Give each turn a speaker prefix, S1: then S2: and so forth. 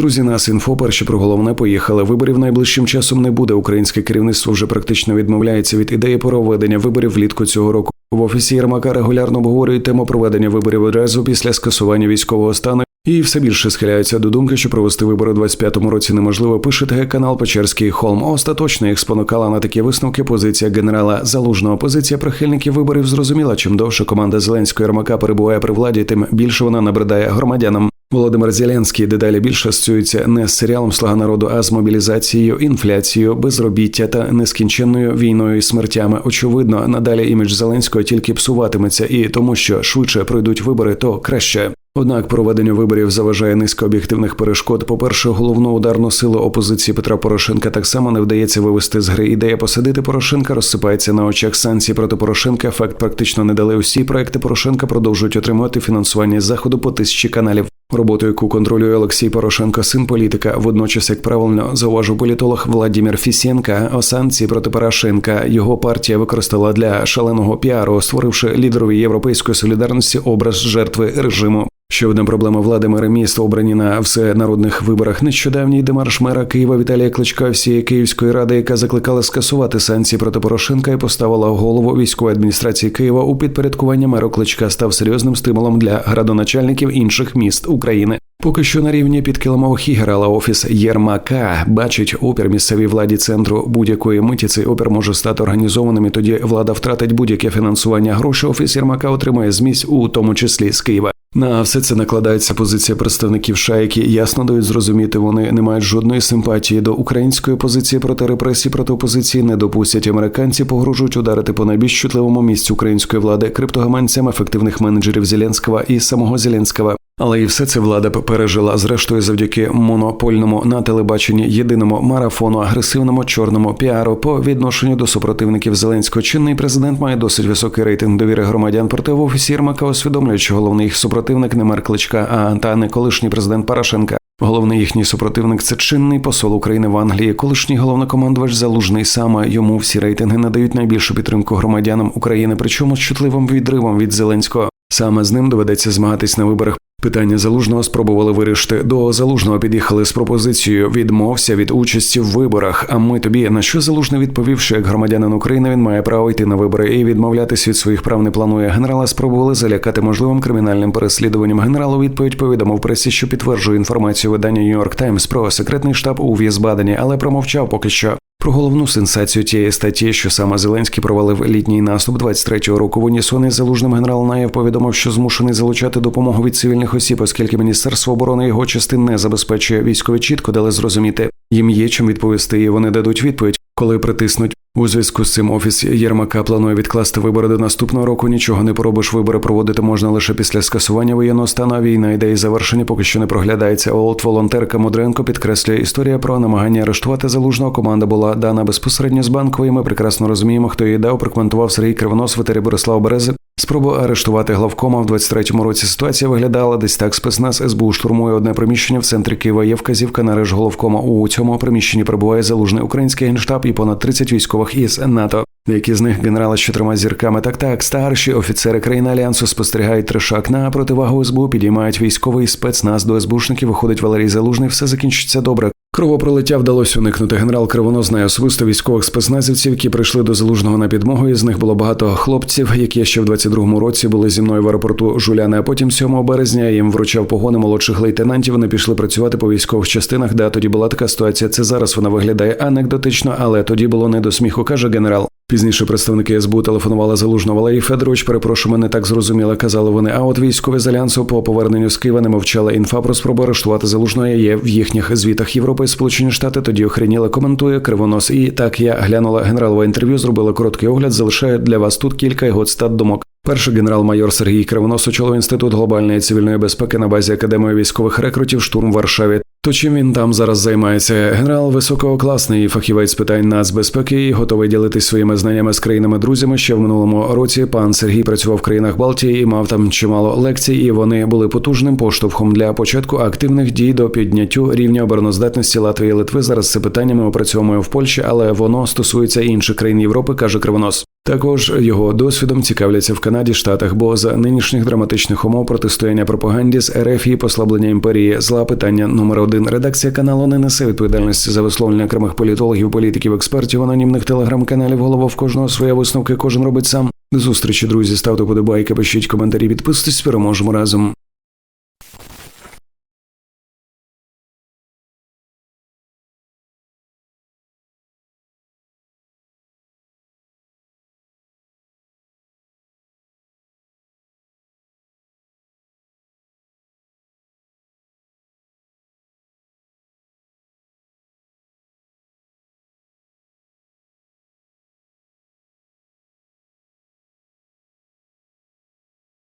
S1: Друзі, нас інфо перші про головне поїхали. Виборів найближчим часом не буде. Українське керівництво вже практично відмовляється від ідеї проведення виборів влітку цього року. В офісі Єрмака регулярно обговорюють тему проведення виборів одразу після скасування військового стану. І все більше схиляються до думки, що провести вибори у 25-му році неможливо. Пише ТГ канал Печерський Холм. Остаточно їх спонукала на такі висновки. Позиція генерала Залужного. Позиція прихильників виборів зрозуміла. Чим довше команда Зеленського Єрмака перебуває при владі, тим більше вона набридає громадянам. Володимир Зеленський дедалі більше асоціюється не з серіалом Слуга народу, а з мобілізацією, інфляцією, безробіття та нескінченною війною і смертями. Очевидно, надалі імідж Зеленського тільки псуватиметься, і тому, що швидше пройдуть вибори, то краще. Однак проведенню виборів заважає низка об'єктивних перешкод. По перше, головну ударну силу опозиції Петра Порошенка так само не вдається вивести з гри. Ідея посадити Порошенка розсипається на очах санкцій проти Порошенка. Ефект практично не дали. Усі проекти Порошенка продовжують отримувати фінансування заходу по тисячі каналів. Роботу, яку контролює Олексій Порошенко, син політика, водночас, як правильно зауважив політолог Владимир Фісєнка, санкції проти Порошенка його партія використала для шаленого піару, створивши лідерові європейської солідарності образ жертви режиму. Ще одна проблема влади мера міста обрані на всенародних виборах. Нещодавній демарш мера Києва Віталія Кличка всієї Київської ради, яка закликала скасувати санкції проти Порошенка і поставила голову військової адміністрації Києва у підпорядкування меру Кличка, став серйозним стимулом для градоначальників інших міст України. Поки що на рівні підкилимових ігор, але офіс Єрмака бачить опір місцевій владі центру будь-якої миті. Цей опір може стати організованим. і Тоді влада втратить будь-яке фінансування. Гроші офіс Єрмака отримає з місць, у тому числі з Києва. На все це накладається позиція представників ша, які ясно дають зрозуміти, вони не мають жодної симпатії до української позиції проти репресій проти опозиції. Не допустять американці, погрожують ударити по найбільш чутливому місці української влади криптогаманцям ефективних менеджерів Зеленського і самого Зеленського. Але і все це влада пережила зрештою завдяки монопольному на телебаченні єдиному марафону, агресивному чорному піару по відношенню до супротивників Зеленського. Чинний президент має досить високий рейтинг довіри громадян. Проте в офісі Єрмака усвідомлюють, що головний їх супротивник не мер Кличка, а та не колишній президент Порошенка. Головний їхній супротивник це чинний посол України в Англії. Колишній головнокомандувач залужний саме йому всі рейтинги надають найбільшу підтримку громадянам України, причому з чутливим відривом від Зеленського. Саме з ним доведеться змагатись на виборах. Питання залужного спробували вирішити. До залужного під'їхали з пропозицією відмовся від участі в виборах. А ми тобі на що залужний відповів, що як громадянин України він має право йти на вибори і відмовлятись від своїх прав не планує. Генерала спробували залякати можливим кримінальним переслідуванням. Генерал у відповідь повідомив пресі, що підтверджує інформацію видання Нью-Йорк Таймс про секретний штаб у В'єзбадені, але промовчав поки що. Про головну сенсацію тієї статті, що саме Зеленський провалив літній наступ 23-го року в Унісоні, залужним генерал Наєв повідомив, що змушений залучати допомогу від цивільних осіб, оскільки Міністерство оборони його частин не забезпечує військові чітко дали зрозуміти. Їм є чим відповісти, і вони дадуть відповідь, коли притиснуть. У зв'язку з цим офіс Єрмака планує відкласти вибори до наступного року. Нічого не поробиш. Вибори проводити можна лише після скасування воєнного стану. Війна ідеї завершення поки що не проглядається. От волонтерка Мудренко підкреслює історія про намагання арештувати залужного. Команда була дана безпосередньо з банкової. Ми прекрасно розуміємо, хто її дав. Прокоментував Сергій Кривонос, ветері Борислав Берези. Спробу арештувати главкома в 23-му році ситуація виглядала десь так. Спецназ СБУ штурмує одне приміщення в центрі Києва. Є вказівка на реж головкома. У цьому приміщенні перебуває залужний український генштаб і понад 30 військових із НАТО. Деякі з них генерали з чотирма зірками. Так так старші офіцери країн альянсу спостерігають трешак на противагу СБУ, підіймають військовий спецназ до СБУшників. Виходить Валерій Залужний. Все закінчиться добре. Кровопролиття вдалося уникнути. Генерал Кривонознає особисто військових спецназівців, які прийшли до залужного на підмогу. Із них було багато хлопців, які ще в 22-му році були зі мною в аеропорту Жуляни. А потім 7 березня їм вручав погони молодших лейтенантів. Вони пішли працювати по військових частинах. де тоді була така ситуація. Це зараз вона виглядає анекдотично, але тоді було не до сміху, каже генерал. Пізніше представники СБУ телефонували залужно Валерій Федорович. Перепрошую, мене так зрозуміло, казали вони. А от військові з альянсу по поверненню з Києва не мовчали. Інфа про спробу арештувати залужного є в їхніх звітах Європи і Сполучені Штати. Тоді охреніли, коментує кривонос. І так я глянула генералове інтерв'ю, зробила короткий огляд. Залишаю для вас тут кілька його цитат думок. Перший генерал-майор Сергій Кривонос очолив інститут глобальної цивільної безпеки на базі академії військових рекрутів штурм в Варшаві. То чим він там зараз займається? Генерал висококласний фахівець питань нацбезпеки і готовий ділитись своїми знаннями з країнами-друзями. Ще в минулому році пан Сергій працював в країнах Балтії і мав там чимало лекцій, і вони були потужним поштовхом для початку активних дій до підняттю рівня обороноздатності Латвії і Литви. Зараз це питання ми опрацьовуємо в Польщі, але воно стосується інших країн Європи, каже Кривонос. Також його досвідом цікавляться в Канаді, Штатах, бо за нинішніх драматичних умов протистояння пропаганді з РФ і послаблення імперії зла питання номер один. Редакція каналу не несе відповідальності за висловлення окремих політологів, політиків, експертів, анонімних телеграм-каналів. Голова в кожного своя висновки, кожен робить сам. До зустрічі, друзі. Ставте подобайки, пишіть коментарі, підписуйтесь. Переможемо разом.